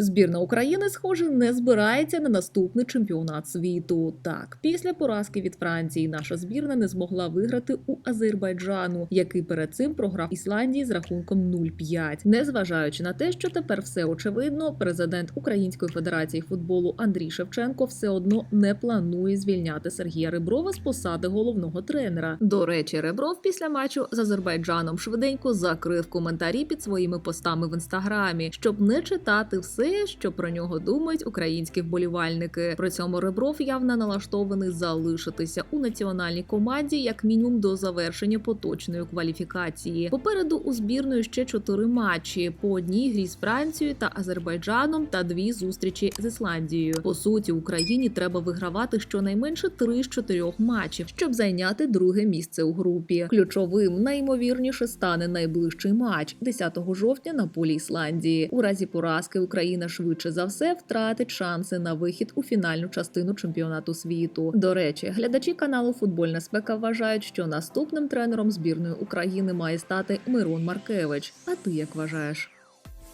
Збірна України, схоже, не збирається на наступний чемпіонат світу. Так, після поразки від Франції наша збірна не змогла виграти у Азербайджану, який перед цим програв Ісландії з рахунком 0-5. Незважаючи на те, що тепер все очевидно, президент Української федерації футболу Андрій Шевченко все одно не планує звільняти Сергія Реброва з посади головного тренера. До речі, Ребров після матчу з Азербайджаном швиденько закрив коментарі під своїми постами в інстаграмі, щоб не читати все, що про нього думають українські вболівальники. При цьому Ребров явно налаштований залишитися у національній команді як мінімум до завершення поточної кваліфікації. Попереду у збірної ще чотири матчі: по одній грі з Францією та Азербайджаном та дві зустрічі з Ісландією. По суті, Україні треба вигравати щонайменше три з чотирьох матчів, щоб зайняти друге місце у групі. Ключовим найімовірніше стане найближчий матч 10 жовтня на полі Ісландії. У разі поразки Україна швидше за все втратить шанси на вихід у фінальну частину чемпіонату світу. До речі, глядачі каналу Футбольна спека вважають, що наступним тренером збірної України має стати Мирон Маркевич. А ти як вважаєш?